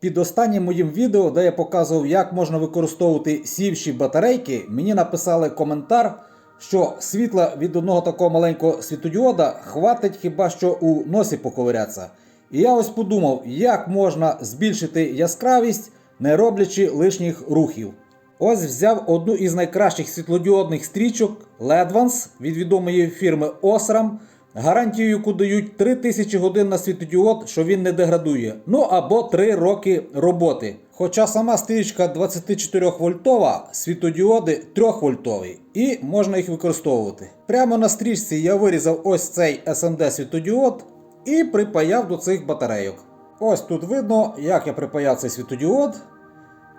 Під останнім моїм відео, де я показував, як можна використовувати сівші батарейки, мені написали коментар, що світла від одного такого маленького світодіода хватить хіба що у носі поковирятися. І я ось подумав, як можна збільшити яскравість, не роблячи лишніх рухів. Ось взяв одну із найкращих світлодіодних стрічок Ledvance від відомої фірми Osram. Гарантію, яку дають 3000 годин на світодіод, що він не деградує. Ну або 3 роки роботи. Хоча сама стрічка 24 вольтова, світодіоди 3 вольтові, і можна їх використовувати. Прямо на стрічці я вирізав ось цей SMD світодіод і припаяв до цих батарейок. Ось тут видно, як я припаяв цей світодіод.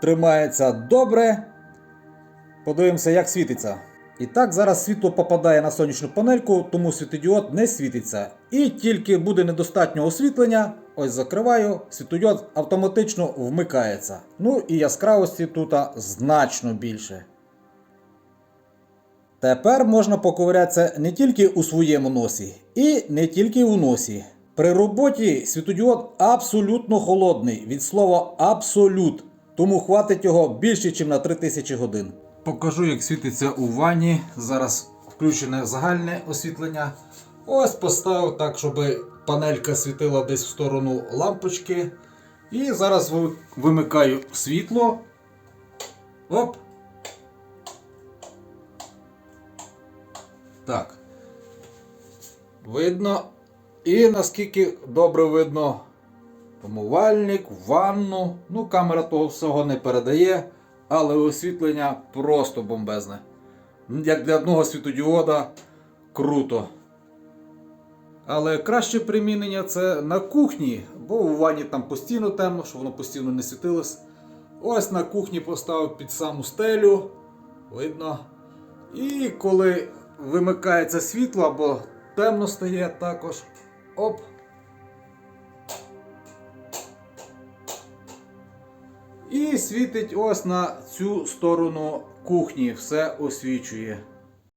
Тримається добре. Подивимося, як світиться. І так, зараз світло попадає на сонячну панельку, тому світодіод не світиться. І тільки буде недостатньо освітлення, ось закриваю, світодіод автоматично вмикається. Ну і яскравості тут значно більше. Тепер можна поковирятися не тільки у своєму носі, і не тільки у носі. При роботі світодіод абсолютно холодний, від слова абсолют, тому хватить його більше, ніж на 3000 годин. Покажу, як світиться у ванні. Зараз включене загальне освітлення. Ось поставив так, щоб панелька світила десь в сторону лампочки. І зараз вимикаю світло. Оп. Так. Видно. І наскільки добре видно помивальник, ванну. Ну, камера того всього не передає, але освітлення просто бомбезне. Як для одного світодіода круто. Але краще примінення це на кухні, бо у ванні там постійно темно, щоб воно постійно не світилось. Ось на кухні поставив під саму стелю. Видно. І коли вимикається світло або темно стає також. Оп. І світить ось на цю сторону кухні, все освічує.